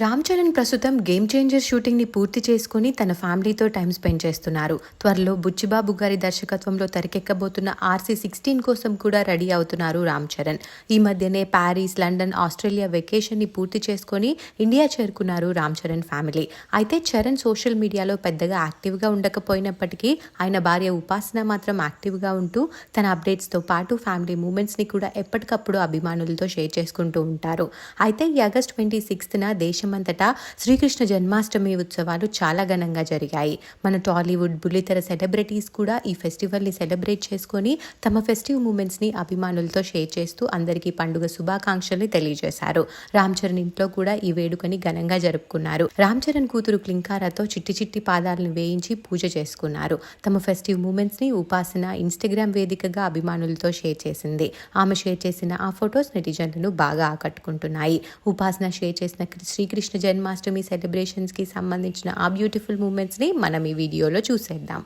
రామ్ చరణ్ ప్రస్తుతం game changer షూటింగ్ని పూర్తి చేసుకుని తన ఫ్యామిలీతో టైం స్పెండ్ చేస్తున్నారు. త్వరలో బుచ్చిబాబు గారి దర్శకత్వంలో తెరకెక్కబోతున్న ఆర్సీ సిక్స్టీన్ కోసం కూడా రెడీ అవుతున్నారు రామ్ చరణ్. ఈ మధ్యనే ప్యారిస్ లండన్ ఆస్ట్రేలియా వెకేషన్ని పూర్తి చేసుకొని ఇండియా చేరుకున్నారు రామ్ చరణ్ ఫ్యామిలీ. అయితే చరణ్ సోషల్ మీడియాలో పెద్దగా యాక్టివ్గా ఉండకపోయినప్పటికీ ఆయన భార్య ఉపాసన మాత్రం యాక్టివ్గా ఉంటూ తన అప్డేట్స్తో పాటు ఫ్యామిలీ మూమెంట్స్ని కూడా ఎప్పటికప్పుడు అభిమానులతో షేర్ చేసుకుంటూ ఉంటారు. అయితే ఈ ఆగస్ట్ ట్వంటీ సిక్స్త్న దేశమంతటా శ్రీకృష్ణ జన్మాష్టమి ఉత్సవాలు చాలా ఘనంగా జరిగాయి. మన టాలీవుడ్ బుల్లితెర సెలబ్రిటీస్ కూడా ఈ ఫెస్టివల్ని సెలబ్రేట్ చేసుకొని తమ ఫెస్టివ్ మూమెంట్స్ని అభిమానులతో షేర్ చేస్తూ అందరికీ పండుగ శుభాకాంక్షల్ని తెలియజేశారు. రామ్ చరణ్ ఇంట్లో కూడా ఈ వేడుకని ఘనంగా జరుపుకున్నారు. రామ్ చరణ్ కూతురు క్లింకారాతో చిట్టి చిట్టి పాదాలను వేయించి పూజ చేసుకున్నారు. తమ ఫెస్టివ్ మూమెంట్స్ని ఉపాసన ఇన్స్టాగ్రామ్ వేదికగా అభిమానులతో షేర్ చేసింది. ఆమె షేర్ చేసిన ఆ ఫొటోస్ నెటిజన్లను బాగా ఆకట్టుకుంటున్నాయి. ఉపాసన షేర్ చేసిన శ్రీకృష్ణ శ్రీకృష్ణ జన్మాష్టమి సెలబ్రేషన్స్కి సంబంధించిన ఆ బ్యూటిఫుల్ మూమెంట్స్ని మనం ఈ వీడియోలో చూసేద్దాం.